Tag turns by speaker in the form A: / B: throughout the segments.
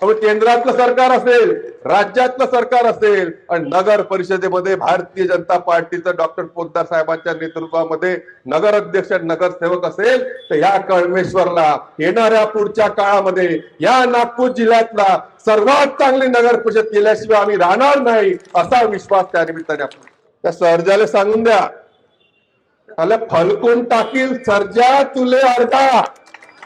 A: त्यामुळे केंद्रातलं सरकार असेल राज्यातलं सरकार असेल आणि नगर परिषदेमध्ये भारतीय जनता पार्टीचं डॉक्टर पोद्दार साहेबांच्या नेतृत्वामध्ये नगर अध्यक्ष नगरसेवक असेल तर या कळमेश्वरला येणाऱ्या पुढच्या काळामध्ये या नागपूर जिल्ह्यातला सर्वात चांगली नगर परिषद केल्याशिवाय आम्ही राहणार नाही असा विश्वास त्या निमित्ताने आपण त्या सर्जाला सांगून द्या. फलकून टाकील सर्जा तुले अर्धा.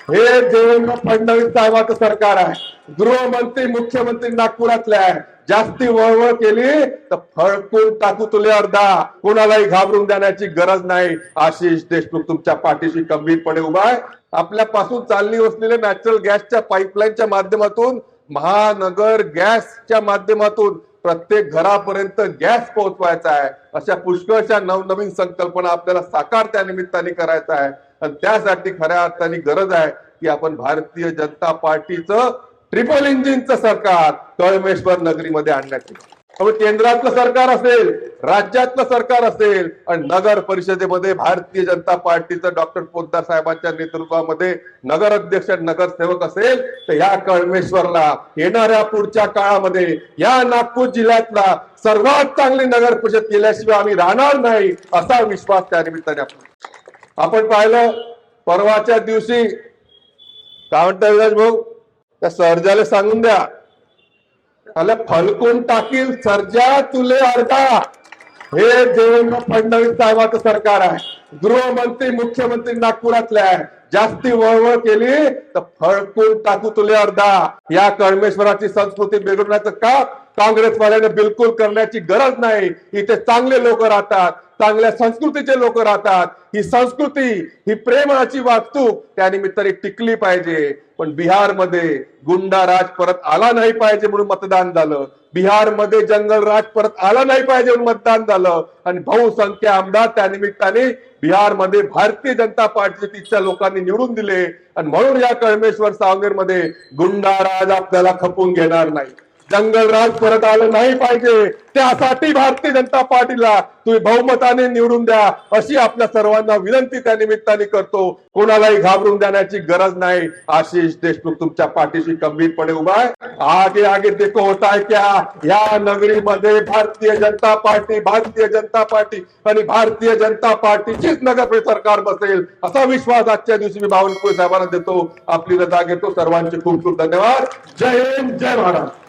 A: हे देवेंद्र फडणवीस साहेबाचं सरकार आहे. गृहमंत्री मुख्यमंत्री नागपुरातले आहे. जास्ती वळवळ केली तर फळकून टाकू तुले अर्धा. कोणालाही घाबरून देण्याची गरज नाही. आशिष देशमुख तुमच्या पाठीशी गंभीरपणे उभा आहे. आपल्यापासून चालली असलेल्या नॅचरल गॅसच्या पाईपलाईनच्या माध्यमातून महानगर गॅसच्या माध्यमातून प्रत्येक घरापर्यंत गॅस पोहोचवायचा आहे. अशा पुष्कळशा नवनवीन संकल्पना आपल्याला साकार त्या निमित्ताने करायचा आहे. आणि त्यासाठी खऱ्या अर्थाने गरज आहे की आपण भारतीय जनता पार्टीचं ट्रिपल इंजिनचं सरकार कळमेश्वर नगरीमध्ये आणण्याची मग केंद्रातलं सरकार असेल राज्यातलं सरकार असेल आणि नगर परिषदेमध्ये भारतीय जनता पार्टीचं डॉक्टर पोद्दार साहेबांच्या नेतृत्वामध्ये नगर अध्यक्ष नगरसेवक असेल तर ह्या कळमेश्वरला येणाऱ्या पुढच्या काळामध्ये या नागपूर जिल्ह्यातला सर्वात चांगली नगर परिषद केल्याशिवाय आम्ही राहणार नाही असा विश्वास त्या निमित्ताने आपण आपण पाहिलं परवाच्या दिवशी काय म्हणता विराज भाऊ? त्या सर्जाला सांगून द्या. त्याला फलकून टाकील सर्जा तुले अर्धा. हे देवेंद्र फडणवीस साहेबाचं सरकार आहे. गृहमंत्री मुख्यमंत्री नागपुरातले आहे. जास्ती वळवळ केली तर फळकून टाकू तुले अर्धा. या कळमेश्वराची संस्कृती बिघडण्याचं का? काँग्रेसवाल्याने बिलकुल करण्याची गरज नाही. इथे चांगले लोक राहतात चांगल्या संस्कृतीचे लोक राहतात. ही संस्कृती ही प्रेमाची वागतूक त्यानिमित्ताने टिकली पाहिजे. पण बिहारमध्ये गुंडा राज परत आला नाही पाहिजे म्हणून मतदान झालं. बिहारमध्ये जंगल राज परत आला नाही पाहिजे म्हणून मतदान झालं. आणि बहुसंख्य आमदार त्यानिमित्ताने बिहारमध्ये भारतीय जनता पार्टीच्या तिथच्या लोकांनी निवडून दिले. आणि म्हणून या कळमेश्वर सावनेरमध्ये गुंडा राज आपल्याला खपून घेणार नाही. जंगल राज परत आलं नाही पाहिजे. त्यासाठी भारतीय जनता पार्टीला तुम्ही बहुमताने निवडून द्या अशी आपल्या सर्वांना विनंती त्या निमित्ताने करतो. कोणालाही घाबरून देण्याची गरज नाही. आशिष देशमुख तुमच्या पाठीशी गंभीरपणे उभा आहे. आगे आगे देखो होता आहे क्या? या नगरीमध्ये भारतीय जनता पार्टी भारतीय जनता पार्टी आणि भारतीय जनता पार्टीचीच नगर सरकार बसेल असा विश्वास आजच्या दिवशी मी बावनकुळे साहेबांना देतो. आपली रजा घेतो. सर्वांचे खूप खूप धन्यवाद. जय हिंद जय महाराष्ट्र.